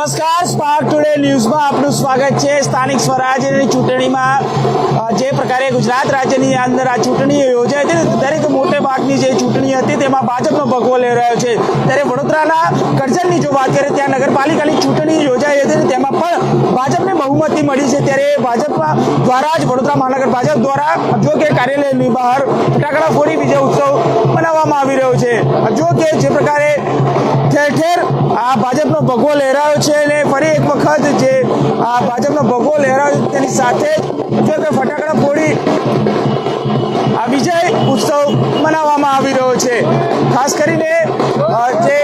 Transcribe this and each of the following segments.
નમસ્કાર spark today ન્યૂઝમાં આપનું સ્વાગત છે. સ્થાનિક સ્વરાજ્યની ચૂંટણીમાં જે પ્રકારે ગુજરાત રાજ્યની અંદર આ ચૂંટણી યોજાઈ હતી દરેક મોટે ભાગની જે ચૂંટણી હતી તેમાં ભાજપનો ભગવો લઈ રહ્યો છે. ત્યારે વડોદરાના કરજણની જો વાત કરીએ, ત્યાં નગરપાલિકાની ચૂંટણી યોજાઈ બહુમતી મળી છે ત્યારે ભાજપ દ્વારા જ વડોદરા મહાનગર ભાજપ દ્વારા જો કે કાર્યાલયની બહાર ફટાકડા ફોડી વિજય ઉત્સવ મનાવવામાં આવી રહ્યો છે. જો કે જે પ્રકારે ઠેર ઠેર આ ભાજપનો ભગવો લહેરાયો છે અને ફરી એક વખત જે આ ભાજપનો ભગવો લહેરાયો તેની સાથે જો કે ફટાકડા ફોડી આ વિજય ઉત્સવ મનાવવામાં આવી રહ્યો છે. ખાસ કરીને જે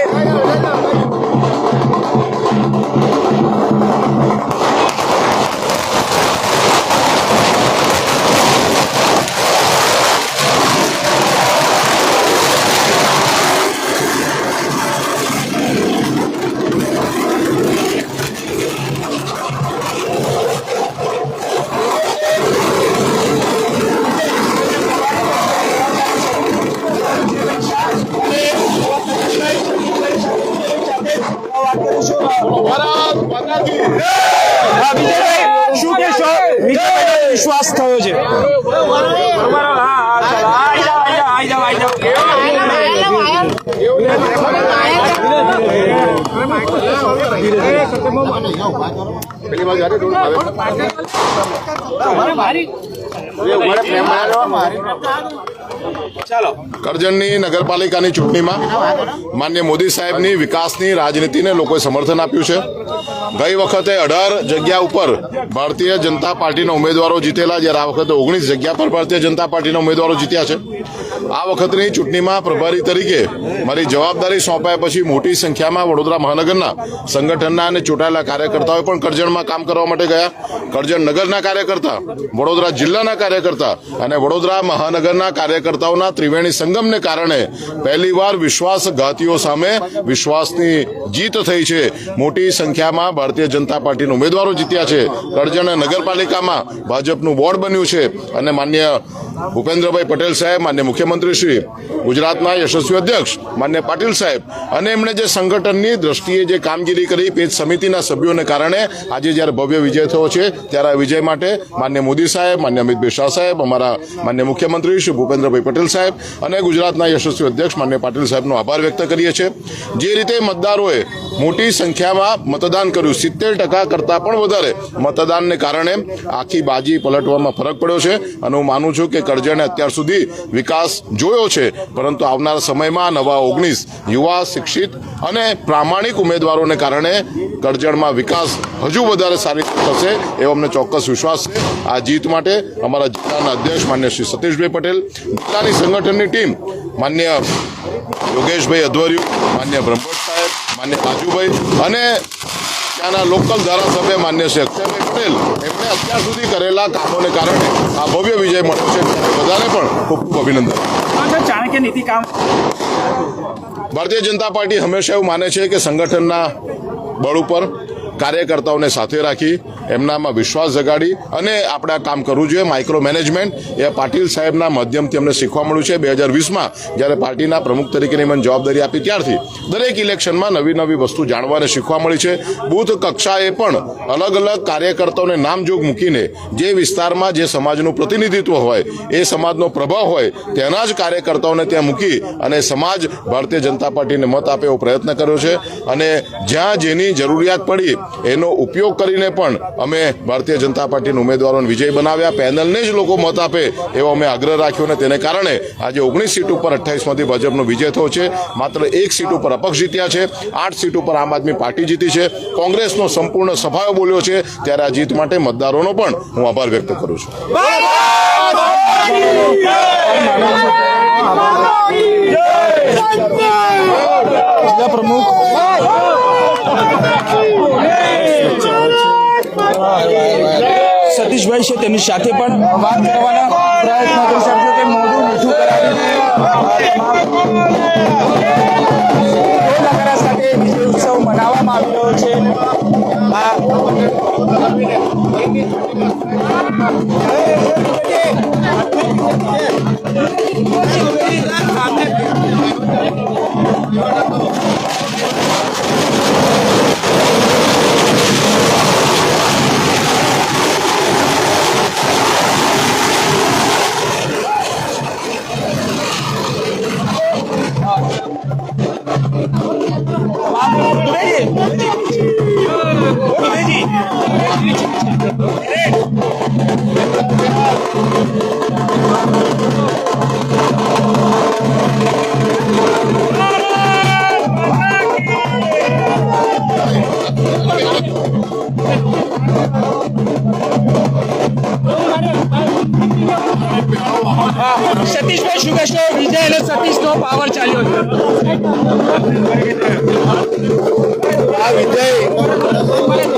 ચાલો કરજણની નગરપાલિકાની ચૂંટણીમાં માન્ય મોદી સાહેબની વિકાસની રાજનીતિને લોકોએ સમર્થન આપ્યું છે. ગઈ વખતે અઢાર જગ્યા ઉપર ભારતીય જનતા પાર્ટીના ઉમેદવારો જીતેલા, જ્યારે આ વખતે ઓગણીસ જગ્યા પર ભારતીય જનતા પાર્ટીના ઉમેદવારો જીત્યા છે. આ વખતની ચૂંટણીમાં પ્રભારી તરીકે મારી જવાબદારી સોંપાયા પછી મોટી સંખ્યામાં વડોદરા મહાનગરના સંગઠનના અને ચૂંટાયેલા કાર્યકર્તાઓએ પણ કરજણમાં કામ કરવા માટે ગયા. કરજણ નગરના કાર્યકર્તા, વડોદરા જિલ્લાના કાર્યકર્તા અને વડોદરા મહાનગરના કાર્યકર્તાઓના ત્રિવેણી સંગમને કારણે પહેલીવાર વિશ્વાસઘાતીઓ સામે વિશ્વાસની જીત થઈ છે. મોટી સંખ્યામાં ભારતીય જનતા પાર્ટીના ઉમેદવારો જીત્યા છે. કરજણ નગરપાલિકામાં ભાજપનું બોર્ડ બન્યું છે અને માન્ય ભૂપેન્દ્રભાઈ પટેલ સાહેબ, માન્ય મુખ્યમંત્રી શ્રી, ગુજરાતના યશસ્વી અધ્યક્ષ, માન્ય પાટીલ સાહેબ અને એમણે જે સંગઠનની દ્રષ્ટિએ જે કામગીરી કરી, પેજ સમિતિના સભ્યોને કારણે આજે જ્યારે ભવ્ય વિજય થયો છે ત્યારે આ વિજય માટે માન્ય મોદી સાહેબ, માન્ય અમિતભાઈ શાહ સાહેબ, અમારા માન્ય મુખ્યમંત્રી શ્રી ભૂપેન્દ્રભાઈ પટેલ સાહેબ અને ગુજરાતના યશસ્વી અધ્યક્ષ માન્ય પાટીલ સાહેબનો આભાર વ્યક્ત કરીએ છીએ. જે રીતે મતદારોએ મોટી સંખ્યામાં મતદાન કર્યું, સિત્તેર ટકા કરતાં પણ વધારે મતદાનને કારણે આખી બાજી પલટવામાં ફરક પડ્યો છે અને હું માનું છું કે કરજણે અત્યાર સુધી વિકાસ જોયો છે, પરંતુ આવનારા સમયમાં નવા ઓગણીસ યુવા, શિક્ષિત અને પ્રામાણિક ઉમેદવારોને કારણે કરજણમાં વિકાસ હજુ વધારે સારી થશે એવો અમને ચોક્કસ વિશ્વાસ છે. આ જીત માટે અમારા જિલ્લાના અધ્યક્ષ માન્ય શ્રી સતીશભાઈ પટેલ જિલ્લાની સંગઠનની ટીમ માન્ય યોગેશભાઈ અધ્વર્યુ માન્ય બ્રહ્મભટ્ટ સાહેબ માન્ય રાજુભાઈ અને ત્યાંના લોકલ ધારાસભ્ય માન્ય શ્રી અક્ષયભાઈ પટેલ. એમણે અત્યાર સુધી કરેલા કામોને કારણે આ ભવ્ય વિજય મળ્યો છે. બધાને પણ ખૂબ ખૂબ અભિનંદન. ભારતીય જનતા પાર્ટી હંમેશા એવું માને છે કે સંગઠનના બળ ઉપર કાર્યકર્તાઓને સાથે રાખી, એમનામાં વિશ્વાસ જગાડી અને આપણે આ કામ કરવું જોઈએ. માઇક્રો મેનેજમેન્ટ એ પાટીલ સાહેબના માધ્યમથી અમને શીખવા મળ્યું છે. બે હજાર વીસમાં જ્યારે પાર્ટીના પ્રમુખ તરીકેની મને જવાબદારી આપી ત્યારથી દરેક ઇલેક્શનમાં નવી નવી વસ્તુ જાણવા અને શીખવા મળી છે. બુથ કક્ષાએ પણ અલગ અલગ કાર્યકર્તાઓને નામજોગ મૂકીને જે વિસ્તારમાં જે સમાજનું પ્રતિનિધિત્વ હોય, એ સમાજનો પ્રભાવ હોય તેના જ કાર્યકર્તાઓને ત્યાં મૂકી અને સમાજ ભારતીય જનતા પાર્ટીને મત આપે એવો પ્રયત્ન કર્યો છે. અને જ્યાં જેની જરૂરિયાત પડી એનો ઉપયોગ કરીને પણ અમે ભારતીય જનતા પાર્ટીના ઉમેદવારોને વિજય બનાવ્યા. પેનલને જ લોકો મત આપે એવો અમે આગ્રહ રાખ્યો અને તેને કારણે આજે ઓગણીસ સીટ ઉપર અઠ્ઠાવીસમાંથી ભાજપનો વિજય થયો છે. માત્ર એક સીટ ઉપર અપક્ષ જીત્યા છે. આઠ સીટ ઉપર આમ આદમી પાર્ટી જીતી છે. કોંગ્રેસનો સંપૂર્ણ સફાયો બોલ્યો છે. ત્યારે આ જીત માટે મતદારોનો પણ હું આભાર વ્યક્ત કરું છું. જિલ્લા પ્રમુખ સતીશભાઈ છે તેની સાથે પણ. વાત કરવાના પ્રયત્ન કરી શકશો કે મોઢું મીઠું કરાવી સાથે વિજય ઉત્સવ મનાવવામાં આવી રહ્યો છે. આ સતીશનો પાવર ચાલ્યો છે. આ વિજય.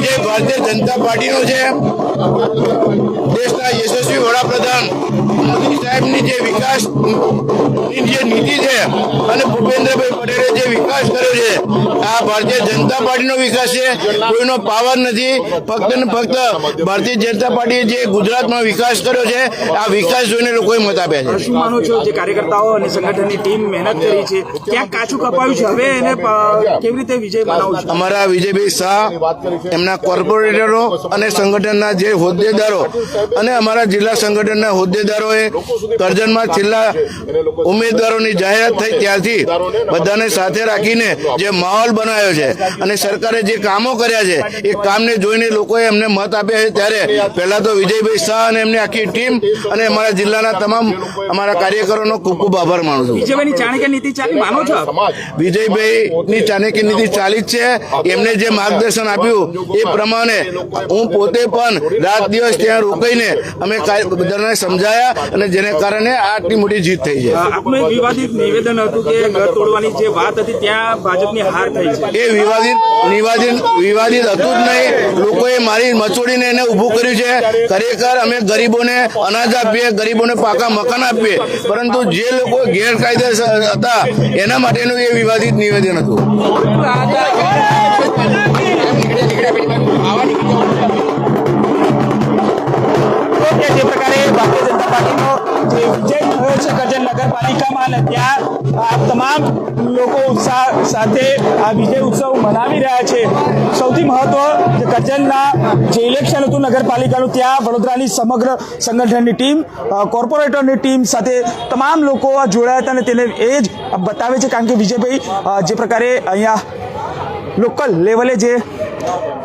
ભારતીય જનતા પાર્ટીનો છે. દેશના યશસ્વી વડાપ્રધાન મોદી સાહેબની જે વિકાસ જે નીતિ છે અને ભૂપેન્દ્રભાઈ પટેલે જે વિકાસ કર્યો છે આ ભારતીય જનતા પાર્ટીનો વિકાસ છે. કોઈનો પાવર નથી. ફક્ત ને ફક્ત ભારતીય જનતા પાર્ટીએ જે ગુજરાતમાં વિકાસ કર્યો છે આ વિકાસ જોઈને લોકોએ મત આપ્યા છે. શું માનો છો જે કાર્યકર્તાઓ અને સંગઠનની ટીમ મહેનત કરી છે ક્યાંક કાચું કપાયું છે? હવે એને કેવી રીતે વિજય બનાવું અમારા વિજયભાઈ શાહ એમના કોર્પોરેટરો અને સંગઠનના જે હોદ્દેદારો અને અમારા જિલ્લા સંગઠનના હોદ્દેદારોએ કરજણમાં છેલ્લા ઉમેદવારોની જાહેરાત થઈ ત્યારથી બધાને સાથે રાખીને જે માહોલ બનાવ્યો છે અને સરકારે જે કામો કર્યા છે એ કામને જોઈને લોકોએ એમને મત આપ્યા છે. ત્યારે પહેલાં તો વિજયભાઈ શાહ અને એમની આખી ટીમ અને અમારા જિલ્લાના તમામ અમારા કાર્યકરોનો ખૂબ ખૂબ આભાર માનું છું. વિજયભાઈની ચાણક્ય નીતિ ચાલી જ છે. એમને જે માર્ગદર્શન આપ્યું એ પ્રમાણે હું પોતે પણ રાત દિવસ ત્યાં રોકાઈને અમે બધાને સમજાયા અને જેને કારણે આટલી મોટી જીત થઈ છે. આપનું વિવાદિત નિવેદન હતું કે ઘર તોડવાની જે વાત હતી ત્યાં ભાજપની હાર થઈ છે. એ વિવાદિત નિવાદિત વિવાદિત હતું જ નહીં. લોકોએ મારી મચોડીને એને ઊભું કર્યું છે. ખરેખર અમે ગરીબોને અનાજ આપીએ ગરીબોને પાકા મકાન આપીએ. પરંતુ જે લોકો ગેરકાયદેસર હતા એના માટેનું એ વિવાદિત નિવેદન હતું. સાથે આ વિજય ઉત્સવ મનાવી રહ્યા છે. સૌથી મહત્વ જે કરજણના જે ઇલેક્શન હતું નગરપાલિકાનું, ત્યાં વડોદરાની સમગ્ર સંગઠનની ટીમ કોર્પોરેટરની ટીમ સાથે તમામ લોકો જોડાયા હતા અને તેને એ જ બતાવે છે કારણ કે વિજયભાઈ જે પ્રકારે અહીંયા લોકલ લેવલે જે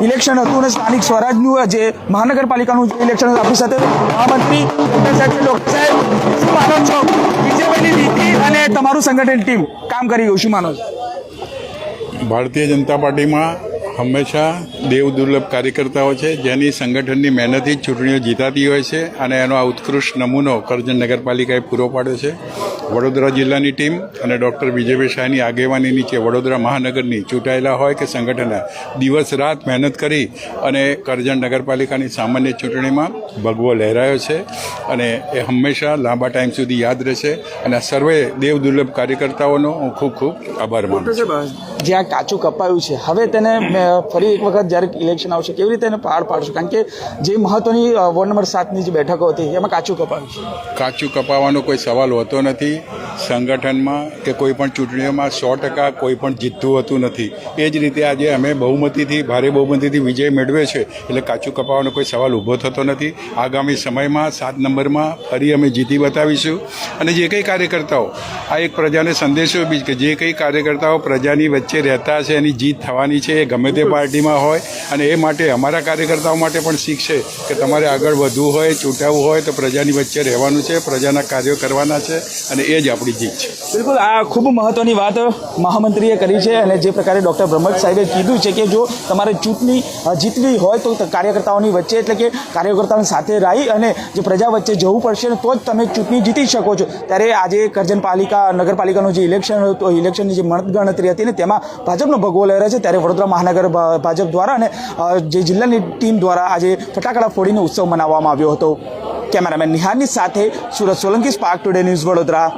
ઇલેક્શન હતું અને સ્થાનિક સ્વરાજનું જે મહાનગરપાલિકાનું જે ઇલેક્શન હતું, આપણી સાથે મહામંત્રી સાહેબ, શું માનો છો? વિજયભાઈની નીતિ અને તમારું સંગઠન ટીમ કામ કરી ગયું શું માનો છો? ભારતીય જનતા પાર્ટીમાં હંમેશા દેવ દુર્લભ કાર્યકર્તાઓ છે, જેની સંગઠનની મહેનતથી જ ચૂંટણીઓ જીતાતી હોય છે અને એનો આ ઉત્કૃષ્ટ નમૂનો કરજણ નગરપાલિકાએ પૂરો પાડ્યો છે. વડોદરા જિલ્લાની ટીમ અને ડૉક્ટર વિજયભાઈ શાહની આગેવાની નીચે વડોદરા મહાનગરની ચૂંટાયેલા હોય કે સંગઠનના દિવસ રાત મહેનત કરી અને કરજણ નગરપાલિકાની સામાન્ય ચૂંટણીમાં ભગવો લહેરાયો છે અને એ હંમેશા લાંબા ટાઈમ સુધી યાદ રહેશે અને સર્વે દેવ દુર્લભ કાર્યકર્તાઓનો હું ખૂબ ખૂબ આભાર માનું છું. જ્યાં કાચું કપાયું છે, હવે તેને ફરી એક વખત જ્યારે ઇલેક્શન આવશે કેવી રીતે એને પાર પાડશું? કારણ કે જે મહત્વની અ, વોર્ડ નંબર સાતની જે બેઠકો હતી એમાં કાચું કપાયું છે. કાચું કપાવવાનો કોઈ સવાલ હોતો નથી. સંગઠનમાં કે કોઈ પણ ચૂંટણીઓમાં સો ટકા કોઈ પણ જીતતું હોતું નથી. એ જ રીતે આજે અમે બહુમતીથી ભારે બહુમતીથી વિજય મેળવ્યો છે એટલે કાચું કપાવવાનો કોઈ સવાલ ઊભો થતો નથી. આગામી સમયમાં સાત નંબરમાં ફરી અમે જીતી બતાવીશું. અને જે કંઈ કાર્યકર્તાઓ આ એક પ્રજાને સંદેશો બી કે જે કંઈ કાર્યકર્તાઓ પ્રજાની વચ્ચે રહેતા છે એની જીત થવાની છે એ ગમે તે પાર્ટીમાં હોય અને એ માટે અમારા કાર્યકર્તાઓ માટે પણ શીખ છે કે તમારે આગળ વધવું હોય ચૂંટાવવું હોય તો પ્રજાની વચ્ચે રહેવાનું છે પ્રજાના કાર્યો કરવાના છે અને એ જ આપણી જીત છે. બિલકુલ આ ખૂબ મહત્વની વાત મહામંત્રીએ કરી છે અને જે પ્રકારે ડૉક્ટર બ્રહ્મજ સાહેબે કીધું છે કે જો તમારે ચૂંટણી જીતવી હોય તો કાર્યકર્તાઓની વચ્ચે એટલે કે કાર્યકર્તાઓની સાથે રહી અને જે પ્રજા વચ્ચે જવું પડશે તો જ તમે ચૂંટણી જીતી શકો છો. ત્યારે આજે કરજણ પાલિકા નગરપાલિકાનું જે ઇલેક્શન હતું ઇલેક્શનની જે મતગણતરી હતી ને તેમાં ભાજપનો ભગવો લહેરાય છે ત્યારે વડોદરા મહાનગર ભા- ભાજપ દ્વારા અને જે જિલ્લાની ટીમ દ્વારા આજે ફટાકડા ફોડીને ઉત્સવ મનાવવામાં આવ્યો હતો. કેમેરામેન નિહારની સાથે Surat Solanki spark today news Vadodara.